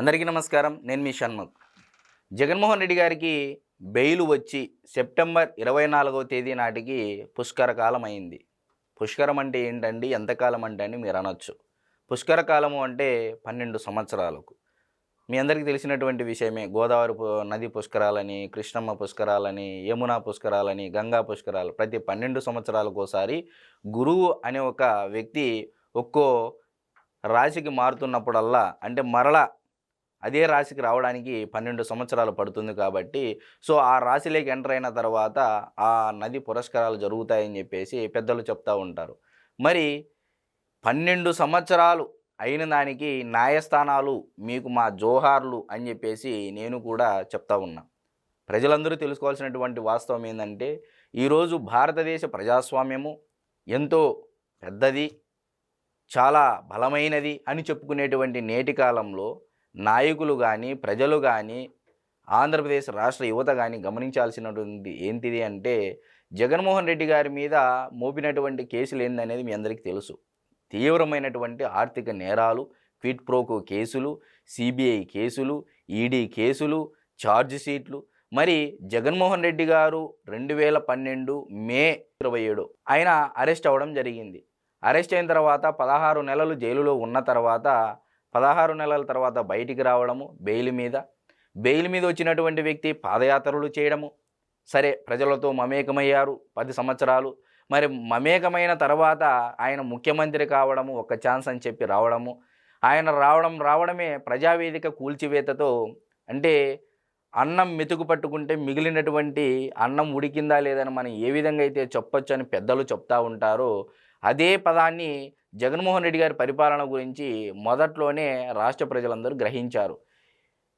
అందరికీ నమస్కారం. నేను మీ షణ్ముఖ్. జగన్మోహన్ రెడ్డి గారికి బెయిల్ వచ్చి సెప్టెంబర్ ఇరవై నాలుగవ తేదీ నాటికి పుష్కర కాలం అయింది. పుష్కరం అంటే ఏంటండి? ఎంతకాలం అంటే అని మీరు అనొచ్చు. పుష్కర కాలము అంటే పన్నెండు సంవత్సరాలకు. మీ అందరికీ తెలిసినటువంటి విషయమే. గోదావరి నది పుష్కరాలని కృష్ణమ్మ పుష్కరాలని యమునా పుష్కరాలని గంగా పుష్కరాలు ప్రతి పన్నెండు సంవత్సరాలకు ఒకసారి గురువు అనే ఒక వ్యక్తి ఒక్కో రాశికి మారుతున్నప్పుడల్లా అంటే మరలా అదే రాశికి రావడానికి పన్నెండు సంవత్సరాలు పడుతుంది కాబట్టి సో ఆ రాశిలోకి ఎంటర్ అయిన తర్వాత ఆ నది పురస్కారాలు జరుగుతాయని చెప్పేసి పెద్దలు చెప్తూ ఉంటారు. మరి పన్నెండు సంవత్సరాలు అయిన దానికి న్యాయస్థానాలు మీకు మా జోహార్లు అని చెప్పేసి నేను కూడా చెప్తా ఉన్నా. ప్రజలందరూ తెలుసుకోవాల్సినటువంటి వాస్తవం ఏంటంటే ఈరోజు భారతదేశ ప్రజాస్వామ్యము ఎంతో పెద్దది చాలా బలమైనది అని చెప్పుకునేటువంటి నేటి కాలంలో నాయకులు కానీ ప్రజలు కానీ ఆంధ్రప్రదేశ్ రాష్ట్ర యువత కానీ గమనించాల్సినటువంటి ఏంటిది అంటే జగన్మోహన్ రెడ్డి గారి మీద మోపినటువంటి కేసులు ఏందనేది మీ అందరికీ తెలుసు. తీవ్రమైనటువంటి ఆర్థిక నేరాలు క్విట్ ప్రోకో కేసులు సిబిఐ కేసులు ఈడీ కేసులు ఛార్జ్ షీట్లు. మరి జగన్మోహన్ రెడ్డి గారు రెండు వేల పన్నెండు మే ఇరవై ఏడు ఆయన అరెస్ట్ అవ్వడం జరిగింది. అరెస్ట్ అయిన తర్వాత పదహారు నెలలు జైలులో ఉన్న తర్వాత పదహారు నెలల తర్వాత బయటికి రావడము బెయిల్ మీద. బెయిల్ మీద వచ్చినటువంటి వ్యక్తి పాదయాత్రలు చేయడము. సరే ప్రజలతో మమేకమయ్యారు పది సంవత్సరాలు. మరి మమేకమైన తర్వాత ఆయన ముఖ్యమంత్రి కావడము ఒక ఛాన్స్ అని చెప్పి రావడము. ఆయన రావడం రావడమే ప్రజావేదిక కూల్చివేతతో అంటే అన్నం మెతుకు పట్టుకుంటే మిగిలినటువంటి అన్నం ఉడికిందా లేదని మనం ఏ విధంగా అయితే చెప్పొచ్చు అని పెద్దలు చెప్తా ఉంటారో అదే పదాన్ని జగన్మోహన్ రెడ్డి గారి పరిపాలన గురించి మొదట్లోనే రాష్ట్ర ప్రజలందరూ గ్రహించారు.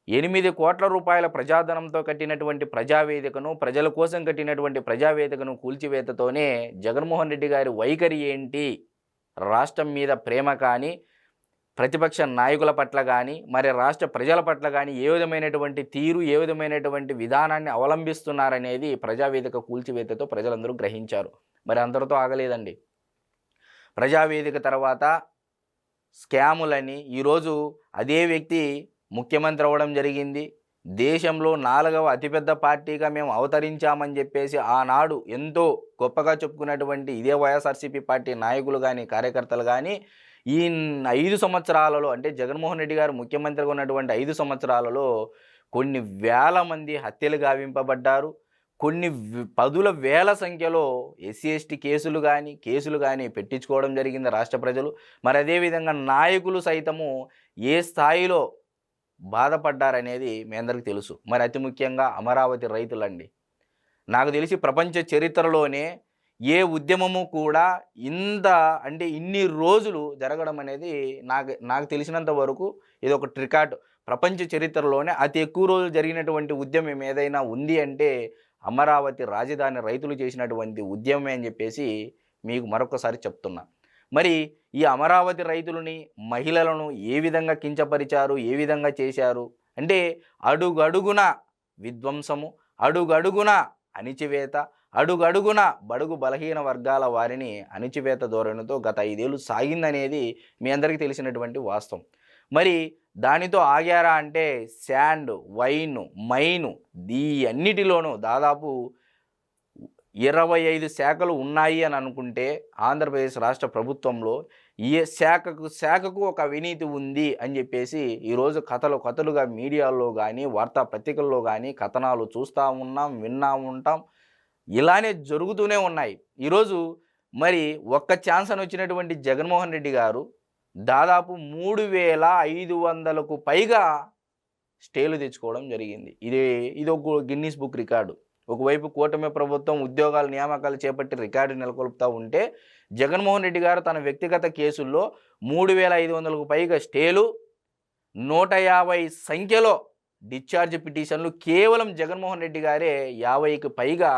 ఎనిమిది కోట్ల రూపాయల ప్రజాధనంతో కట్టినటువంటి ప్రజావేదికను ప్రజల కోసం కట్టినటువంటి ప్రజావేదికను కూల్చివేతతోనే జగన్మోహన్ రెడ్డి గారి వైఖరి ఏంటి? రాష్ట్రం మీద ప్రేమ కానీ ప్రతిపక్ష నాయకుల పట్ల కానీ మరి రాష్ట్ర ప్రజల పట్ల కానీ ఏ విధమైనటువంటి తీరు ఏ విధమైనటువంటి విధానాన్ని అవలంబిస్తున్నారనేది ప్రజావేదిక కూల్చివేతతో ప్రజలందరూ గ్రహించారు. మరి అందరితో ఆగలేదండి. ప్రజావేదిక తర్వాత స్కాములని ఈరోజు అదే వ్యక్తి ముఖ్యమంత్రి అవ్వడం జరిగింది. దేశంలో నాలుగవ అతిపెద్ద పార్టీగా మేము అవతరించామని చెప్పేసి ఆనాడు ఎంతో గొప్పగా చెప్పుకున్నటువంటి ఇదే వైఎస్ఆర్సీపీ పార్టీ నాయకులు కానీ కార్యకర్తలు కానీ ఈ ఐదు సంవత్సరాలలో అంటే జగన్మోహన్ రెడ్డి గారు ముఖ్యమంత్రిగా ఉన్నటువంటి ఐదు సంవత్సరాలలో కొన్ని వేల మంది హత్యలు గావింపబడ్డారు. కొన్ని పదుల వేల సంఖ్యలో ఎస్సీ ఎస్టీ కేసులు కానీ కేసులు కానీ పెట్టించుకోవడం జరిగింది రాష్ట్ర ప్రజలు. మరి అదేవిధంగా నాయకులు సైతము ఏ స్థాయిలో బాధపడ్డారనేది మీ అందరికీ తెలుసు. మరి అతి ముఖ్యంగా అమరావతి రైతులండి. నాకు తెలిసి ప్రపంచ చరిత్రలోనే ఏ ఉద్యమము కూడా ఇంత అంటే ఇన్ని రోజులు జరగడం అనేది నాకు నాకు తెలిసినంత వరకు ఇది ఒక ట్రికాట్. ప్రపంచ చరిత్రలోనే అతి ఎక్కువ రోజులు జరిగినటువంటి ఉద్యమం ఏదైనా ఉంది అంటే అమరావతి రాజధాని రైతులు చేసినటువంటి ఉద్యమమే అని చెప్పేసి మీకు మరొకసారి చెప్తున్నా. మరి ఈ అమరావతి రైతులని మహిళలను ఏ విధంగా కించపరిచారు ఏ విధంగా చేశారు? అంటే అడుగడుగున విధ్వంసము అడుగడుగున అణిచివేత అడుగడుగున బడుగు బలహీన వర్గాల వారిని అణిచివేత ధోరణితో గత ఐదేళ్ళు సాగిందనేది మీ అందరికీ తెలిసినటువంటి వాస్తవం. మరి దానితో ఆగారా అంటే శాండ్ వైన్ మైను దీ అన్నిటిలోనూ దాదాపు ఇరవై ఐదు శాఖలు ఉన్నాయి అని అనుకుంటే ఆంధ్రప్రదేశ్ రాష్ట్ర ప్రభుత్వంలో ఏ శాఖకు శాఖకు ఒక అవినీతి ఉంది అని చెప్పేసి ఈరోజు కథలు కథలుగా మీడియాలో కానీ వార్తాపత్రికల్లో కానీ కథనాలు చూస్తూ ఉన్నాం విన్నా ఉంటాం. ఇలానే జరుగుతూనే ఉన్నాయి. ఈరోజు మరి ఒక్క ఛాన్స్ అని వచ్చినటువంటి జగన్మోహన్ రెడ్డి గారు దాదాపు మూడు వేల ఐదు వందలకు పైగా స్టేలు తెచ్చుకోవడం జరిగింది. ఇది ఇది ఒక గిన్నీస్ బుక్ రికార్డు. ఒకవైపు కూటమి ప్రభుత్వం ఉద్యోగాల నియామకాలు చేపట్టి రికార్డు నెలకొల్పుతూ ఉంటే జగన్మోహన్ రెడ్డి గారు తన వ్యక్తిగత కేసుల్లో మూడు వేల ఐదు వందలకు పైగా స్టేలు నూట యాభై సంఖ్యలో డిశ్చార్జ్ పిటిషన్లు కేవలం జగన్మోహన్ రెడ్డి గారే యాభైకి పైగా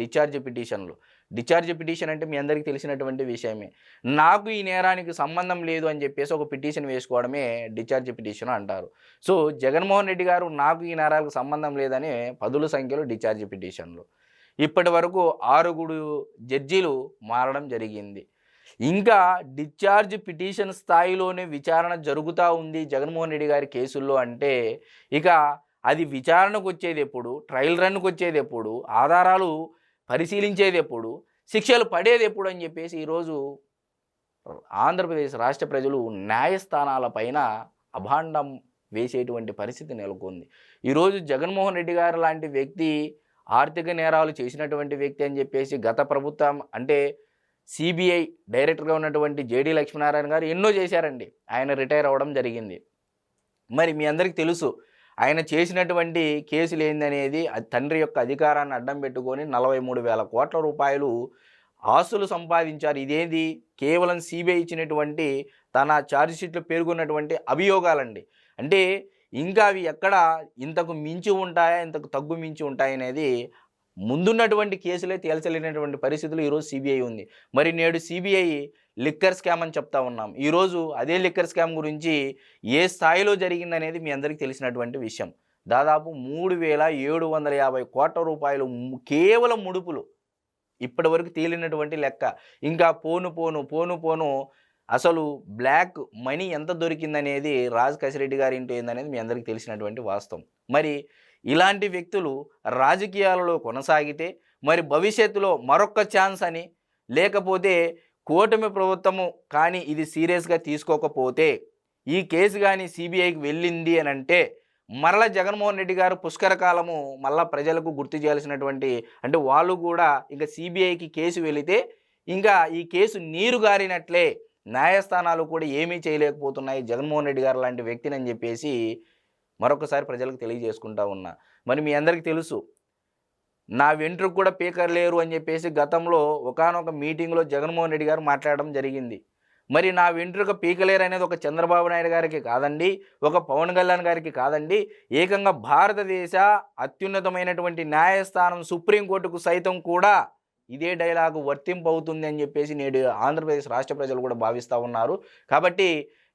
డిశ్చార్జ్ పిటిషన్లు. డిశ్చార్జ్ పిటిషన్ అంటే మీ అందరికీ తెలిసినటువంటి విషయమే. నాకు ఈ నేరానికి సంబంధం లేదు అని చెప్పేసి ఒక పిటిషన్ వేసుకోవడమే డిశ్చార్జ్ పిటిషన్ అంటారు. సో జగన్మోహన్ రెడ్డి గారు నాకు ఈ నేరాలకు సంబంధం లేదని పదుల సంఖ్యలో డిశ్చార్జ్ పిటిషన్లు. ఇప్పటి వరకు ఆరుగుడు జడ్జీలు మారడం జరిగింది. ఇంకా డిశ్చార్జ్ పిటిషన్ స్థాయిలోనే విచారణ జరుగుతూ ఉంది జగన్మోహన్ రెడ్డి గారి కేసుల్లో అంటే ఇక అది విచారణకు వచ్చేది ఎప్పుడు? ట్రయల్ రన్కి వచ్చేది ఎప్పుడు? ఆధారాలు పరిశీలించేది ఎప్పుడు శిక్షలు పడేది ఎప్పుడు అని చెప్పేసి ఈరోజు ఆంధ్రప్రదేశ్ రాష్ట్ర ప్రజలు న్యాయస్థానాలపైన అభాండం వేసేటువంటి పరిస్థితి నెలకొంది. ఈరోజు జగన్మోహన్ రెడ్డి గారు లాంటి వ్యక్తి ఆర్థిక నేరాలు చేసినటువంటి వ్యక్తి అని చెప్పేసి గత ప్రభుత్వం అంటే సిబిఐ డైరెక్టర్గా ఉన్నటువంటి జేడీ లక్ష్మీనారాయణ గారు ఎన్నో చేశారండి. ఆయన రిటైర్ అవ్వడం జరిగింది. మరి మీ అందరికీ తెలుసు ఆయన చేసినటువంటి కేసులు ఏందనేది తండ్రి యొక్క అధికారాన్ని అడ్డం పెట్టుకొని నలభై మూడు వేల కోట్ల రూపాయలు ఆస్తులు సంపాదించారు. ఇదేంది? కేవలం సిబిఐ ఇచ్చినటువంటి తన ఛార్జ్షీట్లో పేర్కొన్నటువంటి అభియోగాలండి. అంటే ఇంకా అవి ఎక్కడ ఇంతకు మించి ఉంటాయా? ఇంతకు తగ్గు మించి ఉంటాయనేది ముందున్నటువంటి కేసులే తేల్చలేనటువంటి పరిస్థితులు ఈరోజు సిబిఐ ఉంది. మరి నేడు సిబిఐ లిక్కర్ స్కామ్ అని చెప్తా ఉన్నాం. ఈరోజు అదే లిక్కర్ స్కామ్ గురించి ఏ స్థాయిలో జరిగిందనేది మీ అందరికీ తెలిసినటువంటి విషయం. దాదాపు మూడు వేల ఏడు వందల యాభై కోట్ల రూపాయలు కేవలం ముడుపులు ఇప్పటివరకు తేలినటువంటి లెక్క. ఇంకా పోను పోను పోను పోను అసలు బ్లాక్ మనీ ఎంత దొరికిందనేది రాజ్ కసిరెడ్డి గారి ఇంటి ఏందనేది మీ అందరికీ తెలిసినటువంటి వాస్తవం. మరి ఇలాంటి వ్యక్తులు రాజకీయాలలో కొనసాగితే మరి భవిష్యత్తులో మరొక్క ఛాన్స్ అని లేకపోతే కూటమి ప్రభుత్వము కానీ ఇది సీరియస్గా తీసుకోకపోతే ఈ కేసు కానీ సిబిఐకి వెళ్ళింది అని అంటే మరల జగన్మోహన్ రెడ్డి గారు పుష్కర కాలము మళ్ళా ప్రజలకు గుర్తు చేయాల్సినటువంటి అంటే వాళ్ళు కూడా ఇంకా సిబిఐకి కేసు వెళితే ఇంకా ఈ కేసు నీరు గారినట్లే న్యాయస్థానాలు కూడా ఏమీ చేయలేకపోతున్నాయి. జగన్మోహన్ రెడ్డి గారు లాంటి వ్యక్తిని అని చెప్పేసి మరొకసారి ప్రజలకు తెలియజేసుకుంటా ఉన్నా. మరి మీ అందరికీ తెలుసు నా వెంట్రుకు కూడా పీకర్ లేరు అని చెప్పేసి గతంలో ఒకానొక మీటింగ్లో జగన్మోహన్ రెడ్డి గారు మాట్లాడడం జరిగింది. మరి నా వెంట్రుక పీకలేరు అనేది ఒక చంద్రబాబు నాయుడు గారికి కాదండి ఒక పవన్ కళ్యాణ్ గారికి కాదండి ఏకంగా భారతదేశ అత్యున్నతమైనటువంటి న్యాయస్థానం సుప్రీంకోర్టుకు సైతం కూడా ఇదే డైలాగు వర్తింపవుతుంది అని చెప్పేసి నేడు ఆంధ్రప్రదేశ్ రాష్ట్ర ప్రజలు కూడా భావిస్తూ ఉన్నారు. కాబట్టి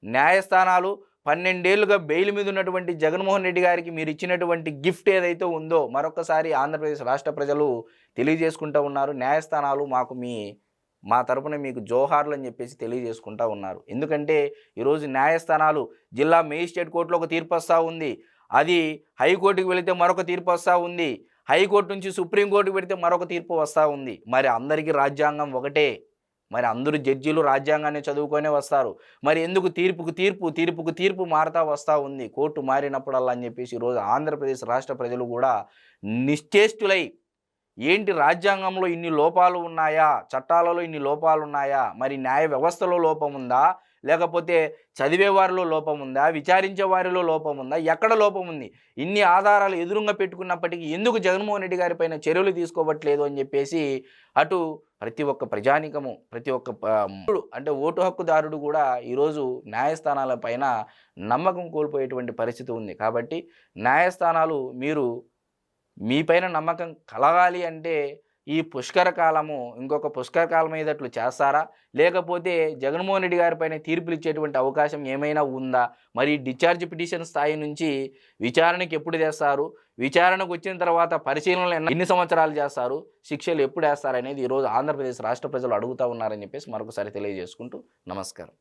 న్యాయస్థానాలు పన్నెండేళ్ళుగా బెయిల్ మీద ఉన్నటువంటి జగన్మోహన్ రెడ్డి గారికి మీరు ఇచ్చినటువంటి గిఫ్ట్ ఏదైతే ఉందో మరొకసారి ఆంధ్రప్రదేశ్ రాష్ట్ర ప్రజలు తెలియజేసుకుంటూ ఉన్నారు. న్యాయస్థానాలు మాకు మీ మా తరపున మీకు జోహార్లు అని చెప్పేసి తెలియజేసుకుంటా ఉన్నారు. ఎందుకంటే ఈరోజు న్యాయస్థానాలు జిల్లా మేజిస్ట్రేట్ కోర్టులో ఒక తీర్పు వస్తూ ఉంది. అది హైకోర్టుకు వెళితే మరొక తీర్పు వస్తూ ఉంది. హైకోర్టు నుంచి సుప్రీంకోర్టు పెడితే మరొక తీర్పు వస్తూ ఉంది. మరి అందరికీ రాజ్యాంగం ఒకటే. మరి అందరూ జడ్జీలు రాజ్యాంగాన్ని చదువుకొనే వస్తారు. మరి ఎందుకు తీర్పుకు తీర్పు తీర్పుకు తీర్పు మారుతా వస్తూ ఉంది? కోర్టు మారినప్పుడల్లా అని చెప్పేసి ఈరోజు ఆంధ్రప్రదేశ్ రాష్ట్ర ప్రజలు కూడా నిశ్చేష్టులై ఏంటి రాజ్యాంగంలో ఇన్ని లోపాలు ఉన్నాయా? చట్టాలలో ఇన్ని లోపాలు ఉన్నాయా? మరి న్యాయ వ్యవస్థలో లోపం ఉందా? లేకపోతే చదివే వారిలో లోపం ఉందా? విచారించే వారిలో లోపం ఉందా? ఎక్కడ లోపం ఉంది? ఇన్ని ఆధారాలు ఎదురుగా పెట్టుకున్నప్పటికీ ఎందుకు జగన్మోహన్ రెడ్డి గారి పైన చర్యలు తీసుకోవట్లేదు అని చెప్పేసి అటు ప్రతి ఒక్క ప్రజానికము ప్రతి ఒక్క అంటే ఓటు హక్కుదారుడు కూడా ఈరోజు న్యాయస్థానాల పైన నమ్మకం కోల్పోయేటువంటి పరిస్థితి ఉంది. కాబట్టి న్యాయస్థానాలు మీరు మీపైన నమ్మకం కలగాలి అంటే ఈ పుష్కర కాలము ఇంకొక పుష్కర కాలం అయ్యేటట్లు చేస్తారా? లేకపోతే జగన్మోహన్ రెడ్డి గారిపైన తీర్పులు ఇచ్చేటువంటి అవకాశం ఏమైనా ఉందా? మరి డిశ్చార్జ్ పిటిషన్ స్థాయి నుంచి విచారణకి ఎప్పుడు చేస్తారు విచారణకు వచ్చిన తర్వాత పరిశీలనలు ఎన్ని- సంవత్సరాలు చేస్తారు? శిక్షలు ఎప్పుడు వేస్తారు అనేది ఈరోజు ఆంధ్రప్రదేశ్ రాష్ట్ర ప్రజలు అడుగుతా ఉన్నారని చెప్పేసి మరొకసారి తెలియజేసుకుంటూ నమస్కారం.